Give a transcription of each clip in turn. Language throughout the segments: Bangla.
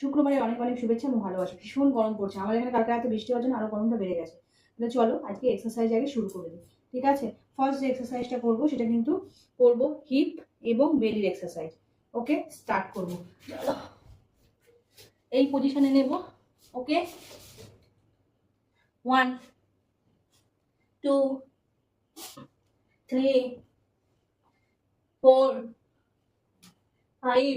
শুক্রবারে অনেক অনেক শুভেচ্ছা এবং ভালোবাসা। ভীষণ গরম পড়ছে। আমাদের এখানে কালকে রাতে বৃষ্টি হওয়ার জন্য আরও গরমটা বেড়ে গেছে। তাহলে চলো, আজকে এক্সারসাইজ আগে শুরু করে দিই। ঠিক আছে? ফার্স্ট যে এক্সারসাইজটা করব, সেটা কিন্তু করব হিপ এবং বেলির এক্সারসাইজ ওকে স্টার্ট করব। এই পজিশনে নেব। Okay one two three four five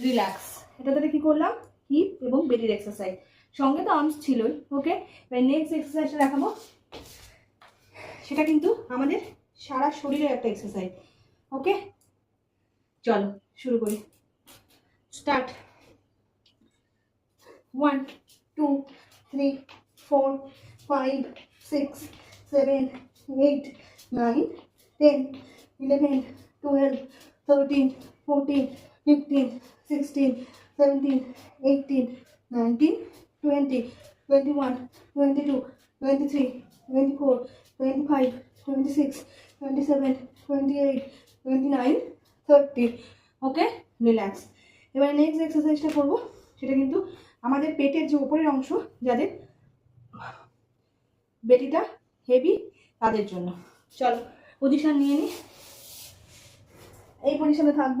Relax. এটাতে কি করলাম? হিপ এবং বেলির এক্সারসাইজ সঙ্গে তো আর্মস ছিলই ওকে এবার নেক্সট এক্সারসাইজটা দেখাবো। সেটা কিন্তু আমাদের সারা শরীরের একটা এক্সারসাইজ ওকে চলো, শুরু করি। Start one two three four five six seven eight nine ten eleven twelve thirteen fourteen fifteen sixteen seventeen eighteen nineteen twenty twenty one twenty two twenty three twenty four twenty five twenty six twenty seven twenty eight twenty nine thirty okay relax এবার নেক্সট এক্সারসাইজটা করব। সেটা কিন্তু আমাদের পেটের যে উপরের অংশ, যাদের বেটিটা হেভি তাদের জন্য। চলো পজিশন নিয়ে নিই এই পজিশনে থাকব।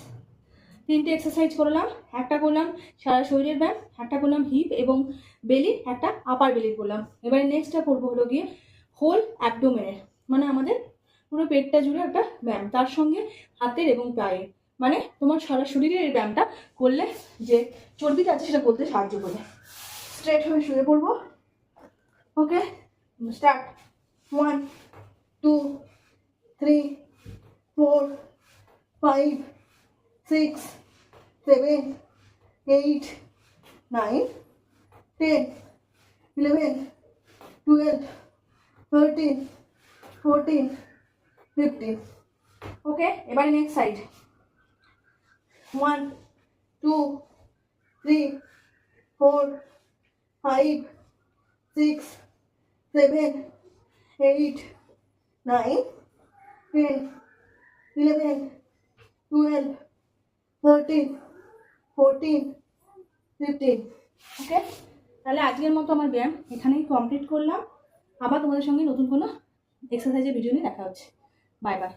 তিনটে এক্সারসাইজ করলাম, একটা করলাম সারা শরীরের ব্যায়াম, একটা করলাম হিপ এবং বেলি একটা আপার বেলি করলাম। এবারে নেক্সটটা করব হলো গিয়ে হোল অ্যাবডোমেনের মানে আমাদের পুরো পেটটা জুড়ে একটা ব্যায়াম, তার সঙ্গে হাতের এবং পায়ের মানে তোমার সারা শরীরের এই ব্যায়ামটা করলে যে চর্বিটা আছে সেটা করতে সাহায্য করবে স্ট্রেট হয়ে শুয়ে পড়ব। Okay start one two three four five six seven eight nine ten eleven twelve thirteen fourteen fifteen okay এবারে next side one two three four five six seven eight nine ten eleven twelve fifteen okay তাহলে আজকের মতো আমার ব্যায়াম এখানেই কমপ্লিট করলাম। আবার তোমাদের সঙ্গে নতুন কোনো এক্সারসাইজের ভিডিও নিয়ে দেখা হচ্ছে। Bye bye